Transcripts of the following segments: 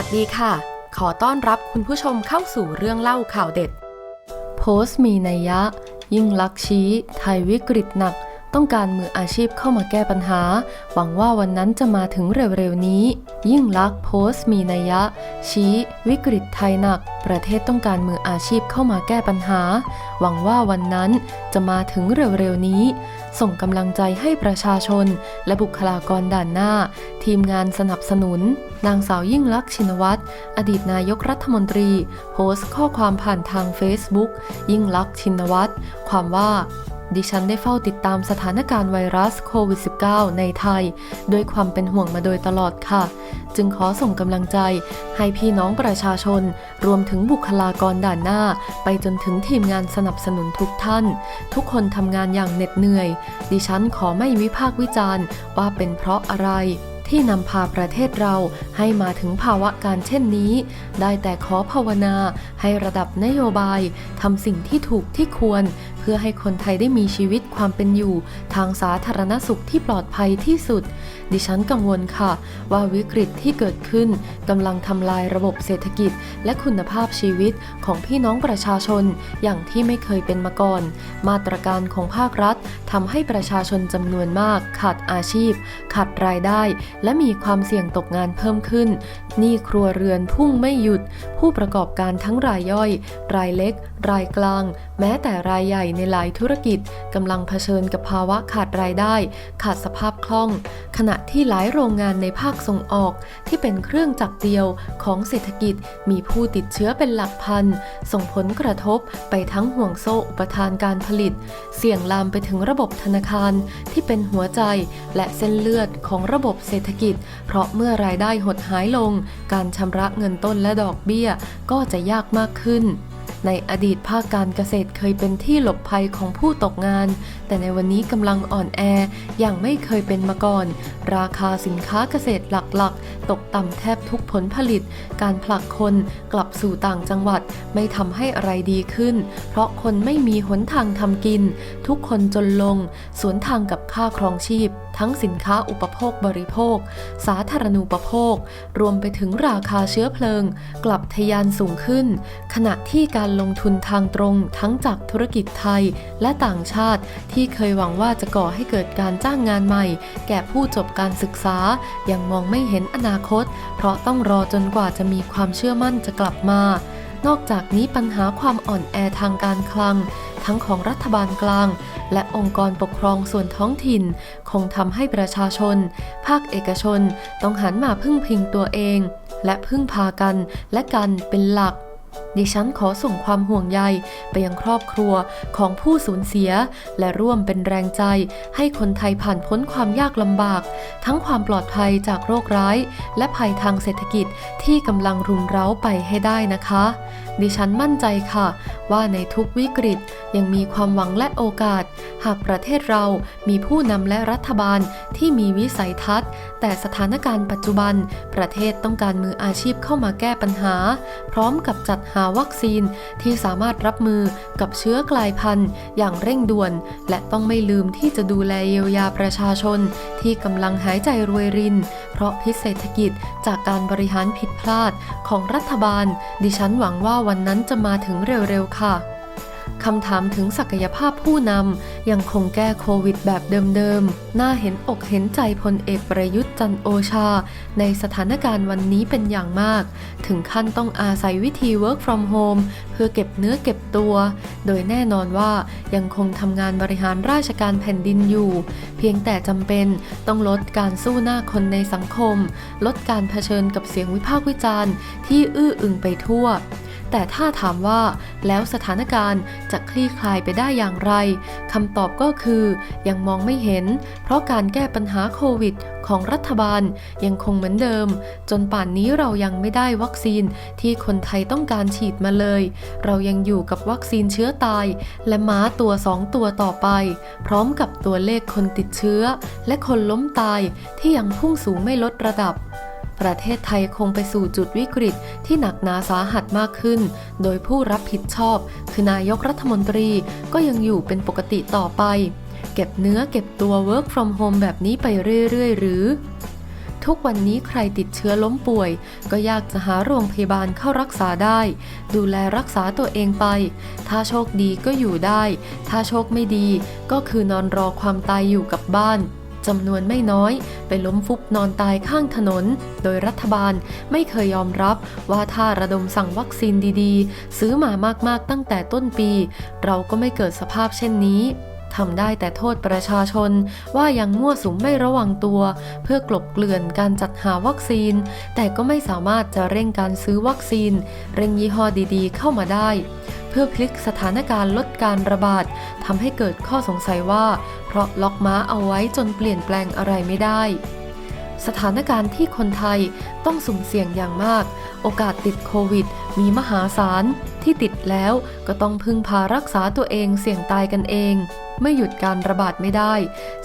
วัสดีค่ะ ขอต้อนรับคุณผู้ชมเข้าสู่เรื่องเล่าข่าวเด็ด โพสต์มีนัยยะ ยิ่งลักชี้ ไทยวิกฤตหนัก ต้องการมืออาชีพเข้ามาแก้ปัญหา หวังว่าวันนั้นจะมาถึงเร็วๆนี้ ยิ่งลักษ์โพสต์มีนัยยะ ชี้ วิกฤตไทยหนัก ประเทศต้องการมืออาชีพเข้ามาแก้ปัญหา หวังว่าวันนั้นจะมาถึงเร็วๆนี้ ส่งกำลังใจให้ประชาชน และบุคลากรด่านหน้า ทีมงานสนับสนุน นางสาวยิ่งลักษณ์ชินวัตรอดีตนายกรัฐมนตรี โพสต์ข้อความผ่านทาง Facebook ยิ่งลักษณ์ชินวัตรความว่า ดิฉันได้เฝ้าติดตามสถานการณ์ไวรัสโควิด -19 ในไทย ด้วยความเป็นห่วงมาโดยตลอดค่ะ จึงขอส่งกำลังใจให้พี่น้องประชาชน รวมถึงบุคลากรด่านหน้า ไปจนถึงทีมงานสนับสนุนทุกท่าน ทุกคนทำงานอย่างเหน็ดเหนื่อย ดิฉันขอไม่วิพากษ์วิจารณ์ ว่าเป็นเพราะอะไรที่นำพาประเทศเราให้มาถึงภาวะการเช่นนี้ ได้แต่ขอภาวนาให้ระดับนโยบายทำสิ่งที่ถูกที่ควร พื่อให้คนไทยได้มีชีวิตความเป็นอยู่ ทางสาธารณสุขที่ปลอดภัยที่สุด ดิฉันกังวลค่ะ ว่าวิกฤตที่เกิดขึ้นกำลังทำลายระบบเศรษฐกิจ และคุณภาพชีวิตของพี่น้องประชาชนอย่างที่ไม่เคยเป็นมาก่อน มาตรการของภาครัฐทำให้ประชาชนจำนวนมาก ขาดอาชีพ ขาดรายได้ และมีความเสี่ยงตกงานเพิ่มขึ้นหนี้ครัวเรือนพุ่งไม่หยุด ผู้ประกอบการทั้งรายย่อย รายเล็ก รายกลาง แม้แต่รายใหญ่ในหลายธุรกิจกำลังเผชิญกับภาวะขาดรายได้ ขาดสภาพคล่อง ขณะที่หลายโรงงานในภาคส่งออกที่เป็นเครื่องจักรเดียวของเศรษฐกิจมีผู้ติดเชื้อเป็นหลักพัน ส่งผลกระทบไปทั้งห่วงโซ่อุปทานการผลิต เสี่ยงลามไปถึงระบบธนาคารที่เป็นหัวใจและเส้นเลือดของระบบเศรษฐกิจ เพราะเมื่อรายได้หดหายลง การชำระเงินต้นและดอกเบี้ยก็จะยากมากขึ้น ในอดีตภาคการเกษตรเคยเป็นที่หลบภัยของผู้ตกงาน แต่ในวันนี้กำลังอ่อนแออย่างไม่เคยเป็นมาก่อน ราคาสินค้าเกษตรหลักๆ ตกต่ำแทบทุกผลผลิต การผลักคนกลับสู่ต่างจังหวัดไม่ทำให้อะไรดีขึ้น เพราะคนไม่มีหนทางทำกิน ทุกคนจนลง สวนทางกับค่าครองชีพ ทั้งสินค้าอุปโภคบริโภค สาธารณูปโภค รวมไปถึงราคาเชื้อเพลิง กลับทะยานสูงขึ้น ขณะที่การลงทุนทางตรงทั้งจากธุรกิจไทยและต่างชาติที่เคยหวังว่าจะก่อให้เกิดการจ้างงานใหม่ แก่ผู้จบการศึกษายังมองไม่เห็นอนาคต เพราะต้องรอจนกว่าจะมีความเชื่อมั่นจะกลับมา นอกจากนี้ปัญหาความอ่อนแอทางการคลัง ทั้งของรัฐบาลกลาง และองค์กรปกครองส่วนท้องถิ่น คงทำให้ประชาชน ภาคเอกชนต้องหันมาพึ่งพิงตัวเอง และพึ่งพากันและกันเป็นหลักดิฉันขอส่งความห่วงใยไปยังครอบครัวของผู้สูญเสีย และร่วมเป็นแรงใจให้คนไทยผ่านพ้นความยากลำบาก ทั้งความปลอดภัยจากโรคร้าย และภัยทางเศรษฐกิจที่กำลังรุมเร้าไปให้ได้นะคะ ดิฉันมั่นใจค่ะ ว่าในทุกวิกฤตยังมีความหวังและโอกาส หากประเทศเรามีผู้นำและรัฐบาลที่มีวิสัยทัศน์ แต่สถานการณ์ปัจจุบัน ประเทศต้องการมืออาชีพเข้ามาแก้ปัญหา พร้อมกับจัดหาวัคซีนที่สามารถรับมือกับเชื้อกลายพันธุ์ อย่างเร่งด่วน และต้องไม่ลืมที่จะดูแลเยียวยาประชาชน ที่กำลังหายใจรวยริน เพราะพิษเศรษฐกิจจากการบริหารผิดพลาดของรัฐบาล ดิฉันหวังว่าวันนั้นจะมาถึงเร็วๆค่ะ คำถามถึงศักยภาพผู้นำยังคงแก้โควิดแบบเดิมๆ น่าเห็นอกเห็นใจพลเอกประยุทธ์จันโอชา ในสถานการณ์วันนี้เป็นอย่างมาก ถึงขั้นต้องอาศัยวิธี work from home เพื่อเก็บเนื้อเก็บตัว โดยแน่นอนว่ายังคงทำงานบริหารราชการแผ่นดินอยู่ เพียงแต่จำเป็นต้องลดการสู้หน้าคนในสังคม ลดการเผชิญกับเสียงวิพากษ์วิจารณ์ที่อื้ออึงไปทั่ว แต่ถ้าถามว่าแล้วสถานการณ์จะคลี่คลายไปได้อย่างไรคำตอบก็คือยังมองไม่เห็น เพราะการแก้ปัญหาโควิดของรัฐบาลยังคงเหมือนเดิม จนป่านนี้เรายังไม่ได้วัคซีนที่คนไทยต้องการฉีดมาเลย เรายังอยู่กับวัคซีนเชื้อตาย และม้าตัวสองตัวต่อไป พร้อมกับตัวเลขคนติดเชื้อ และคนล้มตายที่ยังพุ่งสูงไม่ลดระดับ ประเทศไทยคงไปสู่จุดวิกฤตที่หนักหนาสาหัสมากขึ้น โดยผู้รับผิดชอบ คือนายกรัฐมนตรีก็ยังอยู่เป็นปกติต่อไป เก็บเนื้อเก็บตัว work from home แบบนี้ไปเรื่อยๆ หรือททุกวันนี้ใครติดเชื้อล้มป่วย ก็ยากจะหาโรงพยาบาลเข้ารักษาได้ ดูแลรักษาตัวเองไป ถ้าโชคดีก็อยู่ได้ ถ้าโชคไม่ดีก็คือนอนรอความตายอยู่กับบ้าน จำนวนไม่น้อย ไปล้มฟุบนอนตายข้างถนน โดยรัฐบาลไม่เคยยอมรับว่าถ้าระดมสั่งวัคซีนดีๆ ซื้อมามากๆตั้งแต่ต้นปี เราก็ไม่เกิดสภาพเช่นนี้ทำได้แต่โทษประชาชนว่ายังมั่วสุมไม่ระวังตัว เพื่อกลบเกลื่อนการจัดหาวัคซีน แต่ก็ไม่สามารถจะเร่งการซื้อวัคซีน เร่งยี่ห้อดีๆ เข้ามาได้ เพื่อพลิกสถานการณ์ลดการระบาดทำให้เกิดข้อสงสัยว่า เพราะล็อกม้าเอาไว้จนเปลี่ยนแปลงอะไรไม่ได้ สถานการณ์ที่คนไทยต้องสุ่มเสี่ยงอย่างมาก โอกาสติดโควิด มีมหาศาลที่ติดแล้วก็ต้องพึ่งพารักษาตัวเองเสี่ยงตายกันเองไม่หยุดการระบาดไม่ได้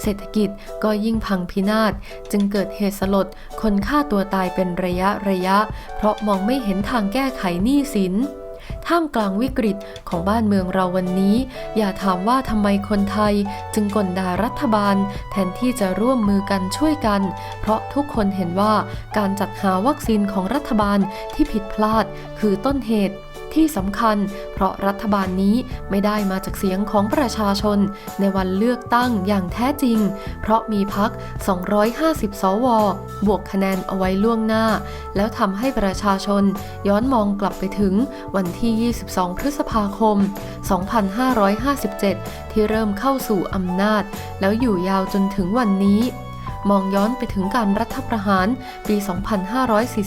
เศรษฐกิจก็ยิ่งพังพินาศ จึงเกิดเหตุสลด คนฆ่าตัวตายเป็นระยะระยะ เพราะมองไม่เห็นทางแก้ไขหนี้สิน ท่ามกลางวิกฤตของบ้านเมืองเราวันนี้ อย่าถามว่าทำไมคนไทย จึงกลด่ารัฐบาล แทนที่จะร่วมมือกันช่วยกัน เพราะทุกคนเห็นว่าการจัดหาวัคซีนของรัฐบาลที่ผิดพลาดคือต้นเหตุ ที่สำคัญ เพราะรัฐบาลนี้ไม่ได้มาจากเสียงของประชาชน ในวันเลือกตั้งอย่างแท้จริง เพราะมีพัก 250 สว บวกคะแนนเอาไว้ล่วงหน้า แล้วทำให้ประชาชน ย้อนมองกลับไปถึงวันที่ 22 พฤษภาคม 2557 ที่เริ่มเข้าสู่อำนาจ แล้วอยู่ยาวจนถึงวันนี้ มองย้อนไปถึงการรัฐประหารปี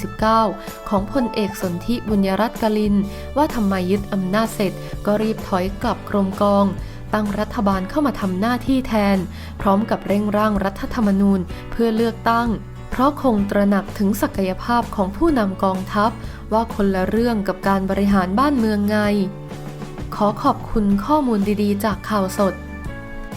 2549 ของพลเอกสนธิบุญยรัตน์กลิน ว่าทำไมยึดอำนาจเสร็จ ก็รีบถอยกลับกรมกองตั้งรัฐบาลเข้ามาทำหน้าที่แทน พร้อมกับเร่งร่างรัฐธรรมนูญเพื่อเลือกตั้ง เพราะคงตระหนักถึงศักยภาพของผู้นำกองทัพ ว่าคนละเรื่องกับการบริหารบ้านเมืองไง ขอขอบคุณข้อมูลดีๆ จากข่าวสด